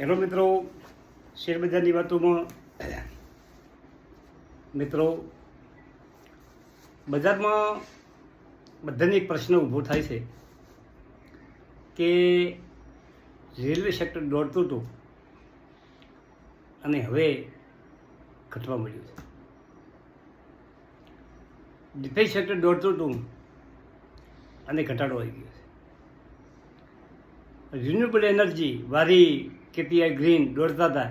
Hello મિત્રો શેરબજારની વાતોમાં મિત્રો, બજારમાં બધાને એક પ્રશ્ન ઊભો થાય છે કે રેલવે સેક્ટર દોડતું હતું અને હવે ઘટવા મળ્યું છે. ડિફેન્સ સેક્ટર દોડતું હતું અને ઘટાડો આવી ગયો છે. Renewable energy Waaree KPI green દોડતા હતા.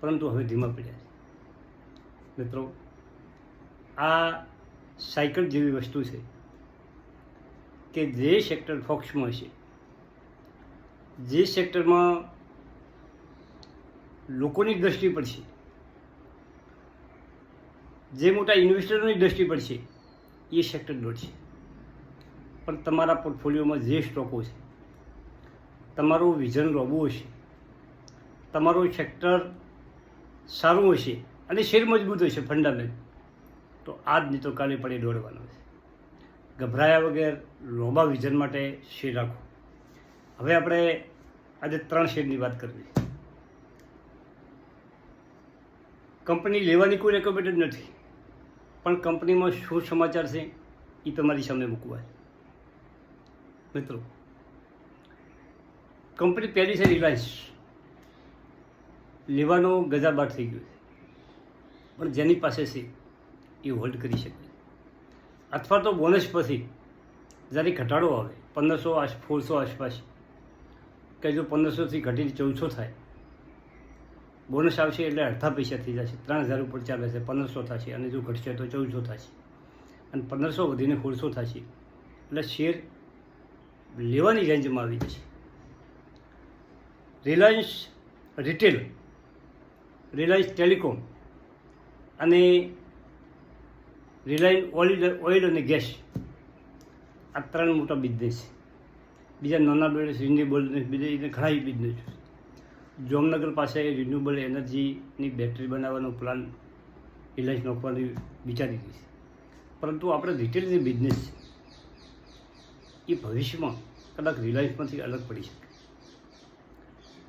પરંતુ હવે ધીમા પડ્યા છે. મિત્રો, આ સાયકલ જેવી વસ્તુ છે કે જે સેક્ટર ફોક્સમાં છે. જે સેક્ટરમાં લોકોની દ્રષ્ટિ પડશે જે મોટા ઇન્વેસ્ટરોની દ્રષ્ટિ પડશે એ સેક્ટર દોડશે પણ તમારા પોર્ટફોલિયોમાં જે સ્ટોકો છે, તમારું વિઝન રોબો હશે તમારું સેક્ટર સારું હશે અને શેર મજબૂત હશે ફંડામેન્ટ તો આજ જ તો કાલે પડે દોડવાનો છે. ગભરાયા વગર લોબા વિઝન માટે શેર રાખો. હવે આપણે આજે ત્રણ શેરની વાત કરવી કંપની લેવાની કોઈ રેકમેન્ડેડ નથી. પણ કંપનીમાં શું સમાચાર છે એ તમારી સામે મૂકવા મિત્રો, કંપની પહેલી છે રિલાયન્સ લેવાનો ગજાબાટ થઈ ગયો છે. પણ જેની પાસે છે એ હોલ્ડ કરી શકે. અથવા તો બોનસ પછી જ્યારે ઘટાડો આવે, પંદરસો આસ ફોરસો આસપાસ, કે જો પંદરસોથી ઘટીને ચૌદસો થાય બોનસ આવશે એટલે અડધા પૈસા થઈ જશે. ત્રણ હજાર ઉપર ચાલે છે, પંદરસો થશે અને જો ઘટશે તો ચૌદસો થશે. અને પંદરસો વધીને સોળસો થશે. એટલે શેર લેવાની રેન્જમાં આવી જશે. રિલાયન્સ રિટેલ રિલાયન્સ ટેલિકોમ અને રિલાયન્સ ઓઇલ ઓઇલ અને ગેસ. આ ત્રણ મોટા બિઝનેસ બીજા નાના બિઝનેસ રિન્યુએબલ બીજા ઘણા બિઝનેસ છે. જામનગર પાસે રિન્યુએબલ એનર્જીની બેટરી બનાવવાનો પ્લાન રિલાયન્સ નોખવાની વિચારી રહી છે. પરંતુ આપણે રિટેલ જે બિઝનેસ છે. એ ભવિષ્યમાં કદાચ રિલાયન્સમાંથી અલગ પડી શકે.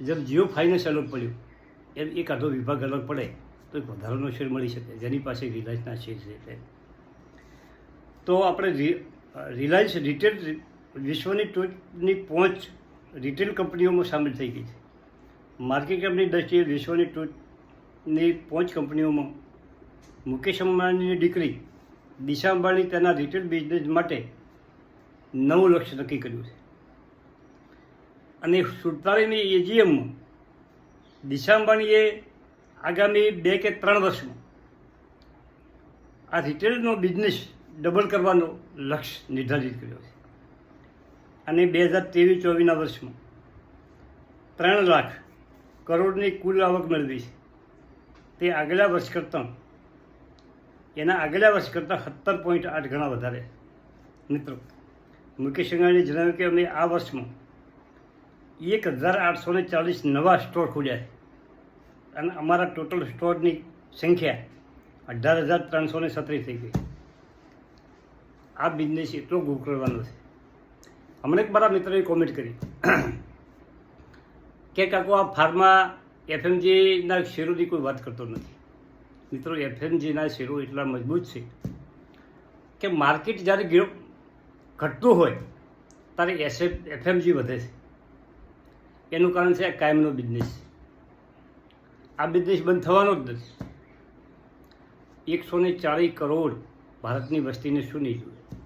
જબ જીઓ ફાઇનાન્સ અલગ પડ્યું એમ એક આધો વિભાગ અલગ પડે, તો એક વધારાનો શેર મળી શકે. જેની પાસે રિલાયન્સના શેર છે તે તો આપણે રિલાયન્સ રિટેલ વિશ્વની ટોચની પહોંચ રિટેલ કંપનીઓમાં સામેલ થઈ ગઈ છે. માર્કેટ કેપની દ્રષ્ટિએ વિશ્વની ટોચની પહોંચ કંપનીઓમાં મુકેશ અંબાણીની દીકરી દિશા અંબાણી તેના રિટેલ બિઝનેસ માટે નવું લક્ષ્ય નક્કી કર્યું છે. અને સુડતાલીસની એજીએમમાં દિશા અંબાણીએ આગામી બે કે ત્રણ વર્ષમાં આ રિટેલનો બિઝનેસ ડબલ કરવાનો લક્ષ્ય નિર્ધારિત કર્યો છે. અને બે હજાર ત્રેવીસ ચોવીસના વર્ષમાં ત્રણ લાખ કરોડની કુલ આવક મેળવી છે. તે આગલા વર્ષ કરતાં, એના આગલા વર્ષ કરતાં સત્તર પોઈન્ટ આઠ ગણા વધારે મિત્રો, મુકેશ અંગાણીએ જણાવ્યું કે અમે આ વર્ષમાં એક હજાર આઠસો ને ચાલીસ નવા સ્ટોર ખોલ્યા છે. અને અમારા ટોટલ સ્ટોરની સંખ્યા અઢાર હજાર ત્રણસો ને સત્રીસ થઈ ગઈ. આ બિઝનેસ એટલો ગ્રો કરવાનો છે. હમણાં એક મારા મિત્રોએ કોમેન્ટ કરી કે કાકો, આ ફાર્મા એફએમજીના શેરોની કોઈ વાત કરતો નથી. મિત્રો એફએમજીના શેરો એટલા મજબૂત છે કે માર્કેટ જ્યારે ઘટતું હોય, ત્યારે એસએફ એફએમજી વધે છે. એનું કારણ છે કાયમનો બિઝનેસ આ બિઝનેસ બંધ થવાનો જ નથી. એકસો ને ચાળીસ કરોડ ભારતની વસ્તીને શું નહીં જોઈએ?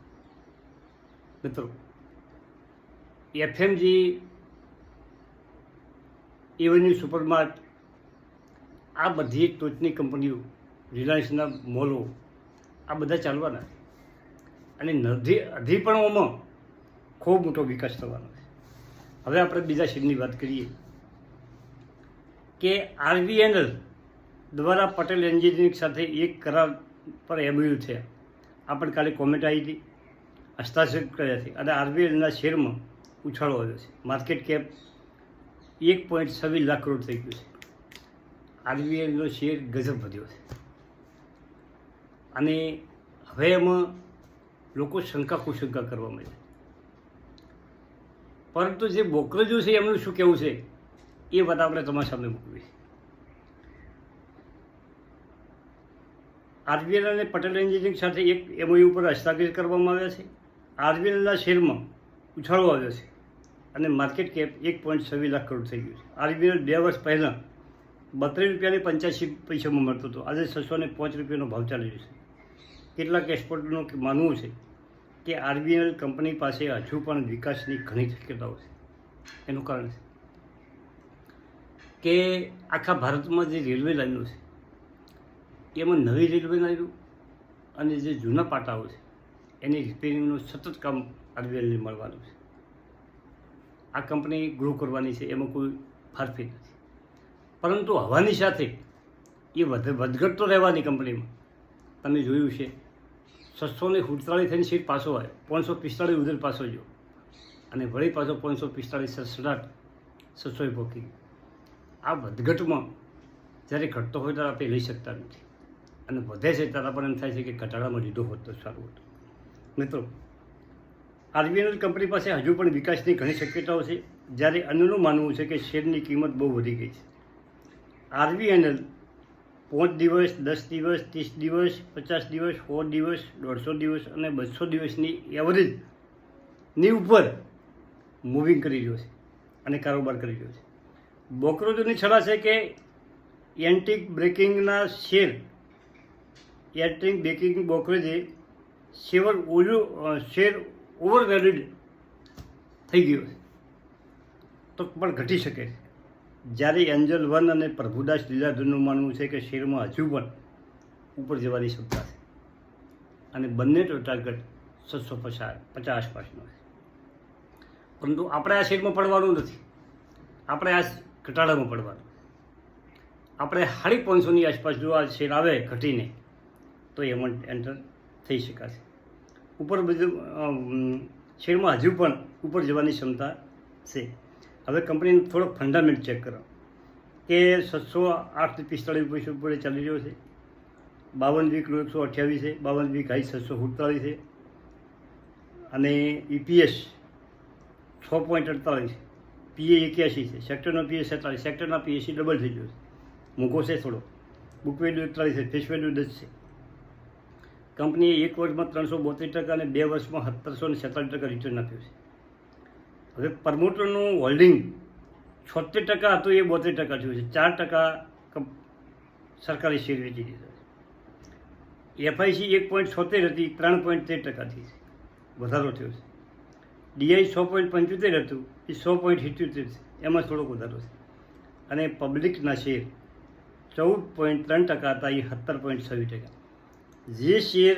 મિત્રો, એફએમજી, એવન્યુ સુપરમાર્ટ, આ બધી ટોચની કંપનીઓ, રિલાયન્સના મોલો, આ બધા ચાલવાના અને નદી અધિપણોમાં ખૂબ મોટો વિકાસ થવાનો છે. હવે આપણે બીજા શેરની વાત કરીએ. કે આરબીએનએલ દ્વારા પટેલ એન્જિનિયરિંગ સાથે એક કરાર પર એમયુ છે. આપણે પણ કાલે કોમેન્ટ આવી હતી. હસ્તાક્ષર કર્યા છે. અને આરબીએલના શેરમાં ઉછાળો આવ્યો છે. માર્કેટ કેપ એક પોઈન્ટ છવ્વીસ લાખ કરોડ થઈ ગયું છે. આરબીએલનો શેર ગજબ વધ્યો છે. અને હવે એમાં લોકો શંકા કુશંકા કરવા માંડ્યા. પરંતુ જે બોકરજો છે, એમનું શું કહેવું છે? એ વાત આપણે તમારા સામે મૂકવી આરબીએલ અને પટેલ એન્જિનિયરિંગ સાથે એક એમઓયુ ઉપર હસ્તાક્ષર કરવામાં આવ્યા છે. આરબીએલના શેરમાં ઉછાળો આવ્યો છે અને માર્કેટ કેપ એક પોઈન્ટ છવ્વીસ લાખ કરોડ થઈ ગયું છે. આરબીએલ બે વર્ષ પહેલાં બત્રીસ રૂપિયાને પંચ્યાસી પૈસામાં મળતો હતો. આજે છસો ને પાંચ રૂપિયાનો ભાવ ચાલી રહ્યો છે. કેટલાક એક્સપોર્ટનું માનવું છે કે આરબીએલ કંપની પાસે હજુ પણ વિકાસની ઘણી શક્યતાઓ છે. એનું કારણ છે કે આખા ભારતમાં જે રેલવે લાઈનો છે, એમાં નવી રેલવે લાઈનો અને જે જૂના પાટાઓ છે, એની રિપેરિંગનું સતત કામ આરબીએલને મળવાનું છે. આ કંપની ગ્રો કરવાની છે, એમાં કોઈ ફારફી નથી. પરંતુ હવાની સાથે એ વધ વધઘટ તો રહેવાની કંપનીમાં. તમે જોયું છે છસો ને સુડતાળીસ થઈને સીટ પાછો આવ્યો પાંચસો પિસ્તાળીસ ઉધર પાછો ગયો. અને વળી પાછો પાંચસો પિસ્તાળીસ સડસઠ છસોએ પહોંચી આ વધઘટમાં જ્યારે ઘટતો હોય ત્યારે આપણે લઈ શકતા નથી. અને વધે છે ત્યારે પણ એમ થાય છે કે ઘટાડામાં લીધો હોત તો સારું હતું. મિત્રો આરબીએલ કંપની પાસે હજુ પણ વિકાસની ઘણી શક્યતાઓ છે. જ્યારે અન્યનું માનવું છે કે શેરની કિંમત બહુ વધી ગઈ છે. આરબીએનએલ પાંચ દિવસ, દસ દિવસ, ત્રીસ દિવસ, પચાસ દિવસ, સો દિવસ, દોઢસો દિવસ અને બસો દિવસની એવરેજની ઉપર મૂવિંગ કરી રહ્યો છે અને કારોબાર કરી રહ્યો છે. બોકરોજોની છડા છે કે એન્ટિક બ્રેકિંગના શેર એન્ટિક બ્રેકિંગ બોકરેજે શેવર ઓલું શેર ઓવર વેલ્યુડ થઈ ગયો છે. તો પણ ઘટી શકે છે. જ્યારે એન્જલ વન અને પ્રભુદાસ લીલાધરનું માનવું છે કે શેરમાં હજુ પણ ઉપર જવાની ક્ષમતા છે. અને બંને ટાર્ગેટ છસો પચાસ પચાસ પાસનો છે. પરંતુ આપણે આ શેરમાં પડવાનું નથી. આપણે આ ઘટાડામાં પડવાનું. આપણે સાડી પાંચસોની આસપાસ જો આ શેર આવે ઘટીને, તો એમાં એન્ટર થઈ શકાશે. ઉપર બધું શેરમાં હજુ પણ ઉપર જવાની ક્ષમતા છે. હવે કંપનીનો થોડોક ફંડામેન્ટ ચેક કરો. કે છસો આઠ પિસ્તાળીસ પૈસા ઉપર ચાલી રહ્યો છે. બાવન વીક એકસો અઠ્યાવીસ છે. બાવન વીક હાઈ છસો સુડતાલીસ છે. અને ઈપીએસ છ પોઈન્ટ અડતાલીસ પીએ એક્યાસી છે. સેક્ટરનો પીએ સેતાલીસ સેક્ટરના પીએસી ડબલ થઈ ગયો છે. મોંઘો છે થોડો. બુક વેલ્યુ એકતાલીસ છે. ફેસ વેલ્યુ દસ છે. કંપનીએ એક વર્ષમાં ત્રણસો બોતેર ટકા અને બે વર્ષમાં સત્તરસો ને છેતાલીસ ટકા રિટર્ન આપ્યું છે. હવે પ્રમોટરનું હોલ્ડિંગ છોતેર ટકા હતું, એ બોતેર ટકા થયું છે. ચાર ટકા સરકારી શેર વેચી દીધા એફઆઈસી એક પોઈન્ટ છોતેર હતી, ત્રણ પોઈન્ટ તેર ટકાથી વધારો થયો છે. ડીઆઈ સો પોઈન્ટ પંચોતેર હતું, એ સો પોઈન્ટ સિત્યોતેર છે. એમાં થોડોક વધારો છે. અને પબ્લિકના શેર ચૌદ પોઈન્ટ ત્રણ ટકા હતા, એ સત્તર પોઈન્ટ છવ્વીસ ટકા. જે શેર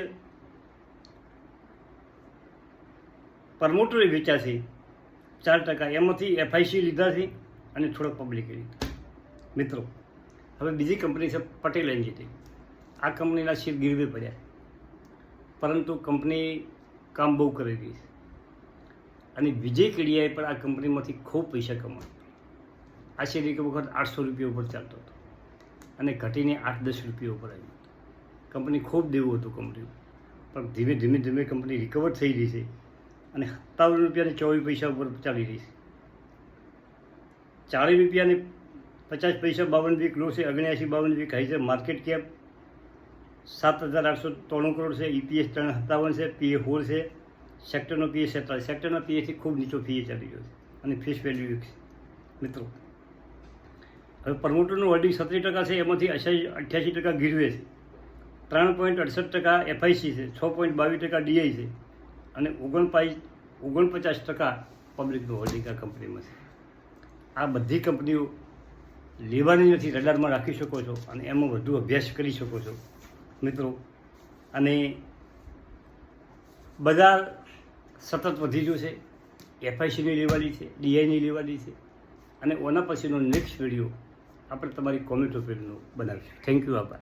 પ્રમોટરે વેચ્યા છે ચાર ટકા. એમાંથી એફઆઈસી લીધા છે અને થોડોક પબ્લિકે મિત્રો, હવે બીજી કંપની છે પટેલ એન્જિનિયરિંગ આ કંપનીના શેર ગીરવે પડ્યા. પરંતુ કંપની કામ બહુ કરી રહી છે. અને વિજય કેડિયાએ પણ આ કંપનીમાંથી ખૂબ પૈસા કમાયા. આ શેર એક વખત આઠસો રૂપિયા ઉપર ચાલતો હતો. અને ઘટીને આઠ દસ રૂપિયા ઉપર આવ્યું કંપની ખૂબ દેવું હતું કંપની પણ ધીમે ધીમે ધીમે કંપની રિકવર થઈ રહી છે. અને સત્તાવન રૂપિયાની ચોવીસ પૈસા ઉપર ચાલી રહી છે. ચાલીસ રૂપિયાની પચાસ પૈસા બાવન વીક લો છે ઓગણ્યાસી બાવન વીક હાઈ છે, માર્કેટ કેપ સાત હજાર આઠસો ત્રણ કરોડ છે, ઈપીએસ ત્રણ સત્તાવન છે પીએ હોલ છે, સેક્ટરનો પીએ સેતાલીસ સેક્ટરના પીએથી ખૂબ નીચો પીએ ચાલી રહ્યો છે અને ફેસ વેલ્યુ છે. મિત્રો, હવે પ્રમોટરનું હોલ્ડિંગ સત્તરી ટકા છે, એમાંથી અઠ્યાસી ટકા ગીરવે છે. ત્રણ પોઈન્ટ અડસઠ ટકા એફઆઈસી છે, છ પોઈન્ટ બાવીસ ટકા ડીઆઈ છે. અને ઓગણપાઈ, ઓગણપચાસ ટકા પબ્લિકનું હોલ્ડિંગ આ કંપનીમાં છે. આ બધી કંપનીઓ લેવાની નથી રડારમાં રાખી શકો છો અને એમાં વધુ અભ્યાસ કરી શકો છો. મિત્રો, અને બજાર સતત વધી ગયું છે. એફઆઈસીની લેવાની છે ડીઆઈની લેવાની છે. અને ઓના પછીનો નેક્સ્ટ વીડિયો આપણે તમારી કોમેન્ટ પેરનો બનાવીશું. થેન્ક યુ આભાર.